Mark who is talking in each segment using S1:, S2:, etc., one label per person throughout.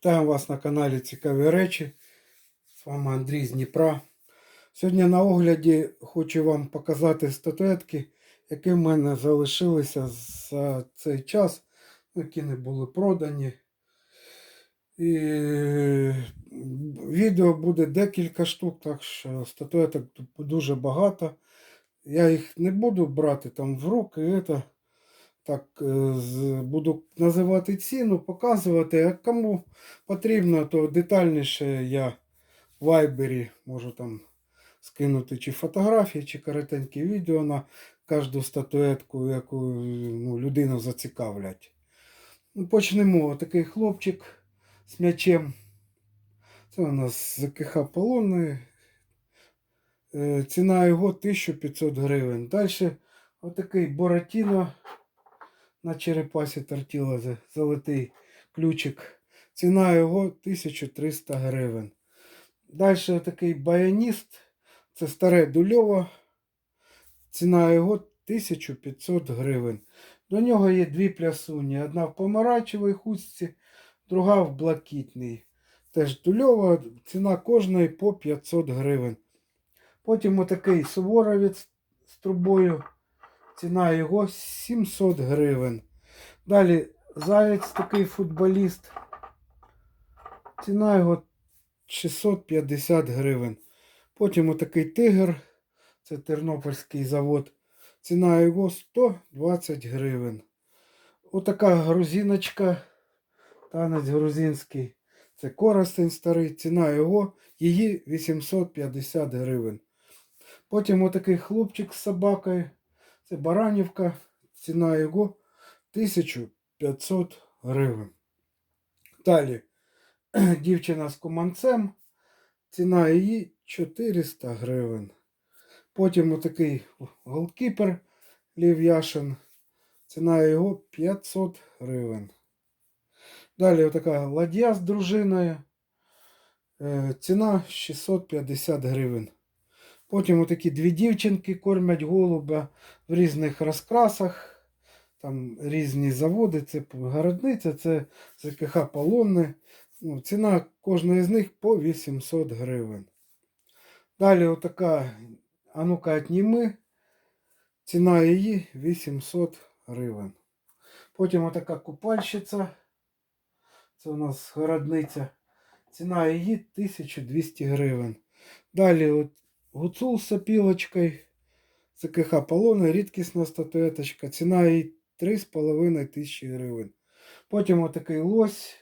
S1: Вітаю вас на каналі Цікаві речі. З вами Андрій з Дніпра. Сьогодні на огляді хочу вам показати статуетки, які в мене залишилися за цей час, які не були продані. І відео буде декілька штук, так що статуеток дуже багато. Я їх не буду брати там в руки. Это, так, е, буду називати ціну, показувати. А кому потрібно, то детальніше я в вайбері можу там скинути чи фотографії, чи коротенькі відео на кожну статуетку, яку ну, людину зацікавлять. Ну, почнемо. Такий хлопчик з м'ячем. Це у нас ЗКХ полонний. Е, Ціна його 1500 гривень. Далі отакий Боратіно на черепасі тортіла золотий ключик. Ціна його 1300 гривень. Далі такий баяніст. Це старе дульово. Ціна його 1500 гривень. До нього є дві плясуні. Одна в помаранчевій хустці, друга в блакитній. Теж дульова, ціна кожної по 500 гривень. Потім отакий суворовець з трубою. Ціна його 700 гривень. Далі заяць такий футболіст. Ціна його 650 гривень. Потім отакий тигр. Це Тернопільський завод. Ціна його 120 гривень. Отака грузиночка. Танець грузинський. Це коростень старий. Ціна його її 850 гривень. Потім отакий хлопчик з собакою. Це Баранівка. Ціна його 1500 гривень. Далі дівчина з куманцем. Ціна її 400 гривень. Потім отакий голкіпер Лів Яшин. Ціна його 500 гривень. Далі отака ладья з дружиною. Е, Ціна 650 гривень. Потім отакі дві дівчинки кормять голуба в різних розкрасах. Там різні заводи, це городниця, це ЗКХ Полонне. Ну, ціна кожної з них по 800 гривень. Далі отака а ну-ка отніми. Ціна її 800 гривень. Потім отака купальщиця. Це у нас городниця. Ціна її 1200 гривень. Далі от гуцул з сопілочкою. ЦКХ Полона, рідкісна статуеточка. Ціна її 3,5 тисячі гривень. Потім отакий лось.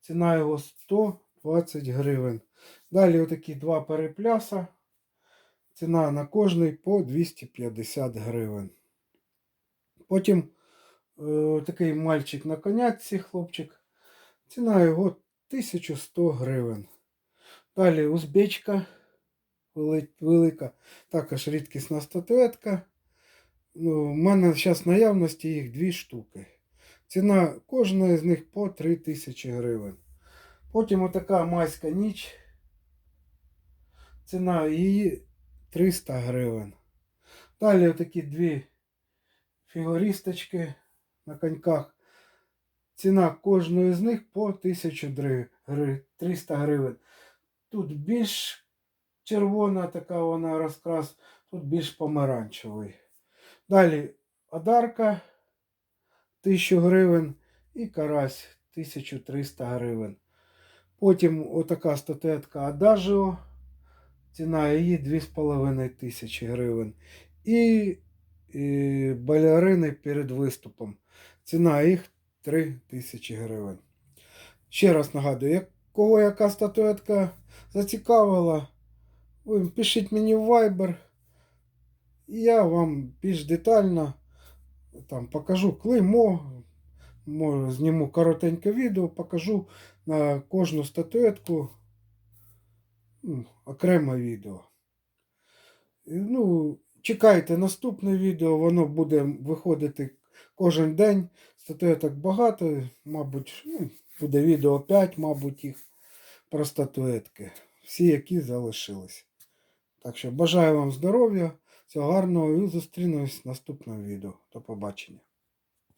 S1: Ціна його 120 гривень. Далі отакі два перепляса. Ціна на кожний по 250 гривень. Потім е, такий мальчик на конячці, хлопчик. Ціна його 1100 гривень. Далі узбечка велика, також рідкісна статуетка. Ну, у мене зараз наявності їх дві штуки. Ціна кожної з них по 3000 гривень. Потім отака майська ніч. Ціна її 300 гривень. Далі отакі дві фігуристочки на коньках. Ціна кожної з них по 1000 дри- 300 гривень. Тут більш червона така вона розкрас, тут більш помаранчевий. Далі одарка 1000 гривень і карась 1300 гривень. Потім отака статуетка Адажіо. Ціна її 2,5 тисячі гривень. І, і балерини перед виступом. Ціна їх 3 тисячі гривень. Ще раз нагадую, кого яка статуетка зацікавила, ви пишіть мені в Viber. І я вам більш детально там покажу клеймо, може, зніму коротеньке відео, покажу на кожну статуетку ну, окреме відео. Ну, чекайте наступне відео, воно буде виходити кожен день. Статуеток багато, мабуть, ну, буде відео 5, мабуть, їх про статуетки. Всі, які залишились. Так що бажаю вам здоров'я, всього гарного і зустрінемось в наступному відео. До побачення.